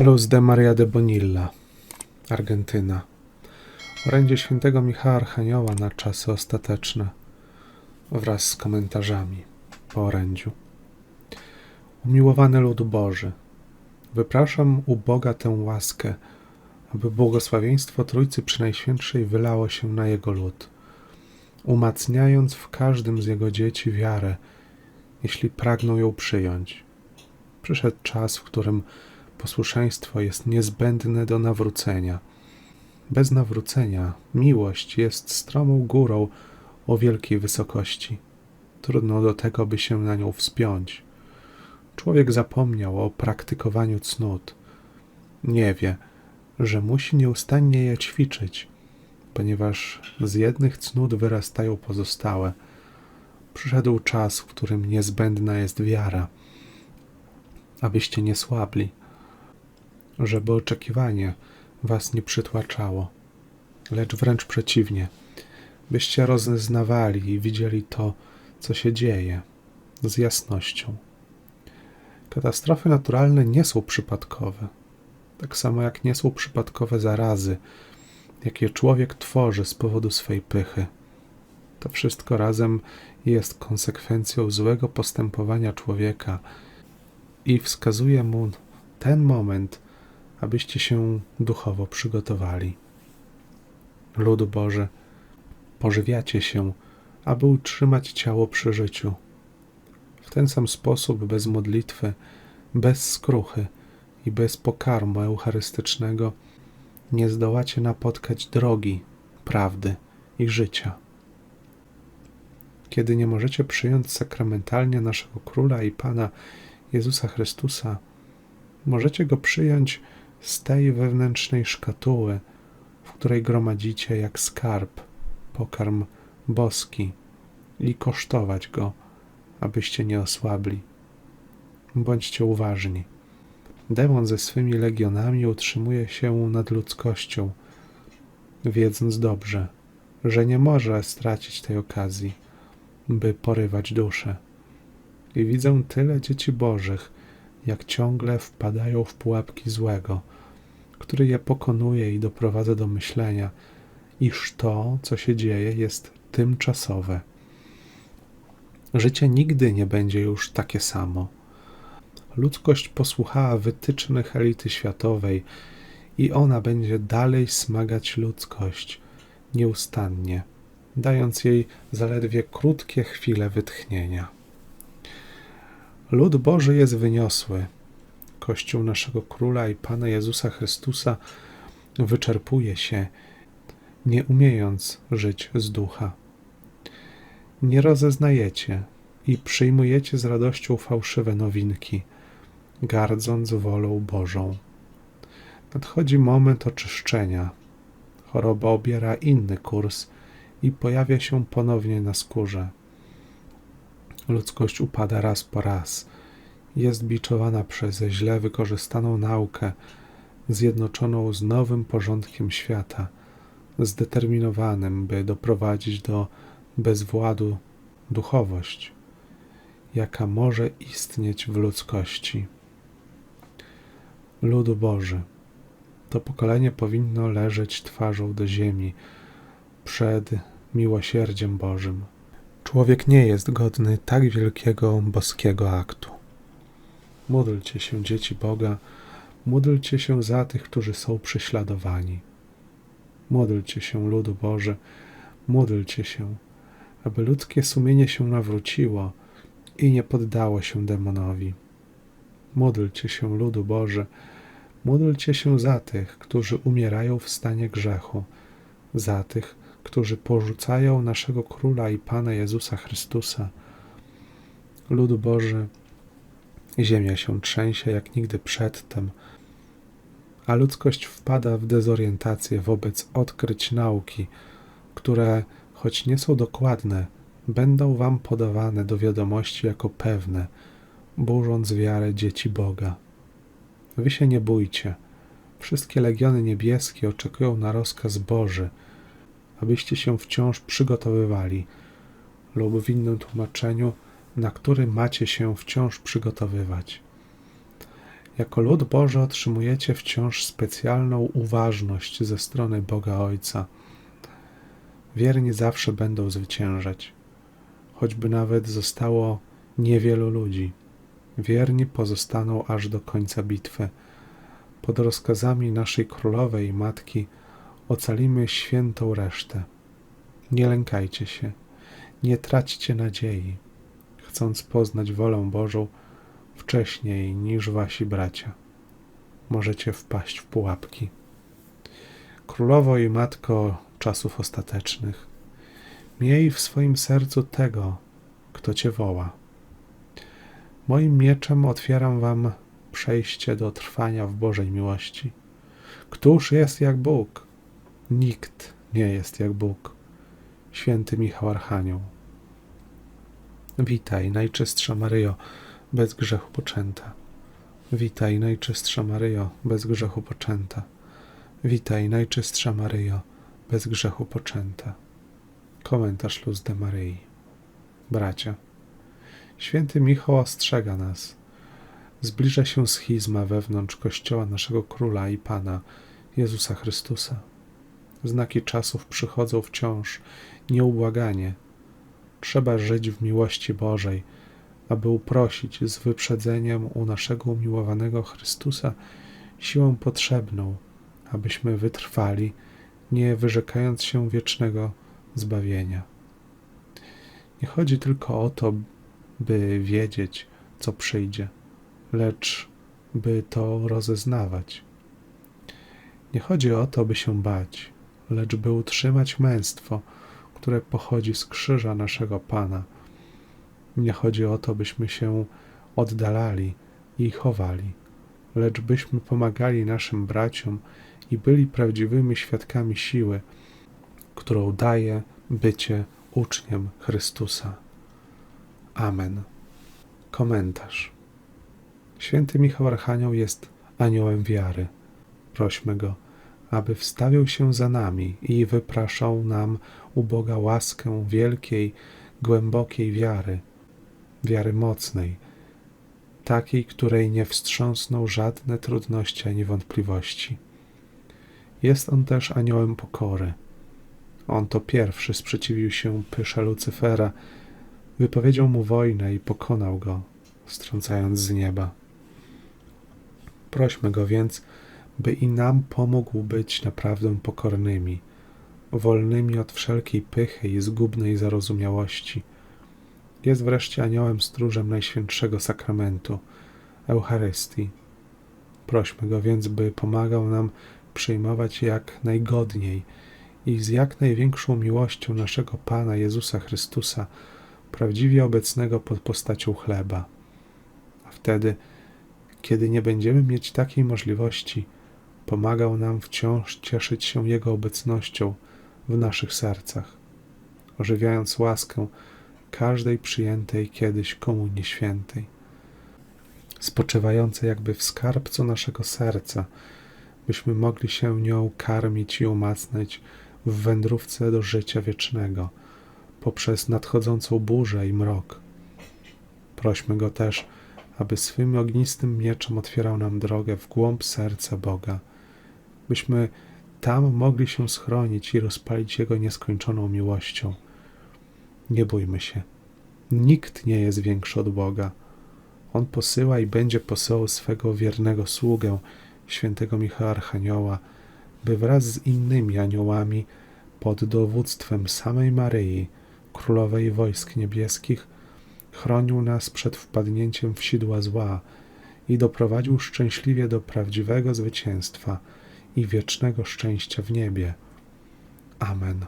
Luz de Maria de Bonilla, Argentyna. Orędzie świętego Michała Archanioła na czasy ostateczne wraz z komentarzami po orędziu. Umiłowany lud Boży, wypraszam u Boga tę łaskę, aby błogosławieństwo Trójcy Przynajświętszej wylało się na Jego lud, umacniając w każdym z Jego dzieci wiarę, jeśli pragną ją przyjąć. Przyszedł czas, w którym posłuszeństwo jest niezbędne do nawrócenia. Bez nawrócenia miłość jest stromą górą o wielkiej wysokości. Trudno do tego, by się na nią wspiąć. Człowiek zapomniał o praktykowaniu cnót. Nie wie, że musi nieustannie je ćwiczyć, ponieważ z jednych cnót wyrastają pozostałe. Przyszedł czas, w którym niezbędna jest wiara, abyście nie słabli, żeby oczekiwanie was nie przytłaczało, lecz wręcz przeciwnie, byście rozeznawali i widzieli to, co się dzieje, z jasnością. Katastrofy naturalne nie są przypadkowe, tak samo jak nie są przypadkowe zarazy, jakie człowiek tworzy z powodu swej pychy. To wszystko razem jest konsekwencją złego postępowania człowieka i wskazuje mu ten moment, abyście się duchowo przygotowali. Ludu Boże, pożywiacie się, aby utrzymać ciało przy życiu. W ten sam sposób, bez modlitwy, bez skruchy i bez pokarmu eucharystycznego, nie zdołacie napotkać drogi, prawdy i życia. Kiedy nie możecie przyjąć sakramentalnie naszego Króla i Pana Jezusa Chrystusa, możecie go przyjąć z tej wewnętrznej szkatuły, w której gromadzicie jak skarb pokarm boski i kosztować go, abyście nie osłabli. Bądźcie uważni. Demon ze swymi legionami utrzymuje się nad ludzkością, wiedząc dobrze, że nie może stracić tej okazji, by porywać duszę. I widzę tyle dzieci bożych, jak ciągle wpadają w pułapki złego, który je pokonuje i doprowadza do myślenia, iż to, co się dzieje, jest tymczasowe. Życie nigdy nie będzie już takie samo. Ludzkość posłuchała wytycznych elity światowej i ona będzie dalej smagać ludzkość nieustannie, dając jej zaledwie krótkie chwile wytchnienia. Lud Boży jest wyniosły. Kościół naszego Króla i Pana Jezusa Chrystusa wyczerpuje się, nie umiejąc żyć z ducha. Nie rozeznajecie i przyjmujecie z radością fałszywe nowinki, gardząc wolą Bożą. Nadchodzi moment oczyszczenia. Choroba obiera inny kurs i pojawia się ponownie na skórze. Ludzkość upada raz po raz. Jest biczowana przez źle wykorzystaną naukę, zjednoczoną z nowym porządkiem świata, zdeterminowanym, by doprowadzić do bezwładu duchowość, jaka może istnieć w ludzkości. Ludu Boży, to pokolenie powinno leżeć twarzą do ziemi przed miłosierdziem Bożym. Człowiek nie jest godny tak wielkiego boskiego aktu. Módlcie się, dzieci Boga, módlcie się za tych, którzy są prześladowani. Módlcie się, ludu Boże, módlcie się, aby ludzkie sumienie się nawróciło i nie poddało się demonowi. Módlcie się, ludu Boże, módlcie się za tych, którzy umierają w stanie grzechu, za tych, którzy porzucają naszego Króla i Pana Jezusa Chrystusa. Ludu Boży, ziemia się trzęsie jak nigdy przedtem, a ludzkość wpada w dezorientację wobec odkryć nauki, które, choć nie są dokładne, będą wam podawane do wiadomości jako pewne, burząc wiarę dzieci Boga. Wy się nie bójcie. Wszystkie legiony niebieskie oczekują na rozkaz Boży – abyście się wciąż przygotowywali, lub w innym tłumaczeniu, na który macie się wciąż przygotowywać. Jako lud Boży otrzymujecie wciąż specjalną uważność ze strony Boga Ojca. Wierni zawsze będą zwyciężać, choćby nawet zostało niewielu ludzi. Wierni pozostaną aż do końca bitwy. Pod rozkazami naszej królowej i matki ocalimy świętą resztę. Nie lękajcie się, nie traćcie nadziei, chcąc poznać wolę Bożą wcześniej niż wasi bracia. Możecie wpaść w pułapki. Królowo i matko czasów ostatecznych, miej w swoim sercu tego, kto cię woła. Moim mieczem otwieram wam przejście do trwania w Bożej miłości. Któż jest jak Bóg? Nikt nie jest jak Bóg. Święty Michał Archanioł. Witaj, Najczystsza Maryjo, bez grzechu poczęta. Witaj, Najczystsza Maryjo, bez grzechu poczęta. Witaj, Najczystsza Maryjo, bez grzechu poczęta. Komentarz Luz de Maryi. Bracia, święty Michał ostrzega nas. Zbliża się schizma wewnątrz Kościoła naszego Króla i Pana, Jezusa Chrystusa. Znaki czasów przychodzą wciąż, nieubłaganie. Trzeba żyć w miłości Bożej, aby uprosić z wyprzedzeniem u naszego umiłowanego Chrystusa siłę potrzebną, abyśmy wytrwali, nie wyrzekając się wiecznego zbawienia. Nie chodzi tylko o to, by wiedzieć, co przyjdzie, lecz by to rozeznawać. Nie chodzi o to, by się bać, lecz by utrzymać męstwo, które pochodzi z krzyża naszego Pana. Nie chodzi o to, byśmy się oddalali i chowali, lecz byśmy pomagali naszym braciom i byli prawdziwymi świadkami siły, którą daje bycie uczniem Chrystusa. Amen. Komentarz. Święty Michał Archanioł jest aniołem wiary. Prośmy go, aby wstawił się za nami i wypraszał nam u Boga łaskę wielkiej, głębokiej wiary, wiary mocnej, takiej, której nie wstrząsną żadne trudności ani wątpliwości. Jest on też aniołem pokory. On to pierwszy sprzeciwił się pysze Lucyfera, wypowiedział mu wojnę i pokonał go, strącając z nieba. Prośmy go więc, by i nam pomógł być naprawdę pokornymi, wolnymi od wszelkiej pychy i zgubnej zarozumiałości. Jest wreszcie aniołem stróżem Najświętszego Sakramentu, Eucharystii. Prośmy go więc, by pomagał nam przyjmować jak najgodniej i z jak największą miłością naszego Pana Jezusa Chrystusa, prawdziwie obecnego pod postacią chleba. A wtedy, kiedy nie będziemy mieć takiej możliwości, pomagał nam wciąż cieszyć się Jego obecnością w naszych sercach, ożywiając łaskę każdej przyjętej kiedyś Komunii Świętej, spoczywającej jakby w skarbcu naszego serca, byśmy mogli się nią karmić i umacniać w wędrówce do życia wiecznego poprzez nadchodzącą burzę i mrok. Prośmy Go też, aby swym ognistym mieczem otwierał nam drogę w głąb serca Boga, byśmy tam mogli się schronić i rozpalić Jego nieskończoną miłością. Nie bójmy się. Nikt nie jest większy od Boga. On posyła i będzie posyłał swego wiernego sługę, świętego Michała Archanioła, by wraz z innymi aniołami pod dowództwem samej Maryi, królowej wojsk niebieskich, chronił nas przed wpadnięciem w sidła zła i doprowadził szczęśliwie do prawdziwego zwycięstwa i wiecznego szczęścia w niebie. Amen.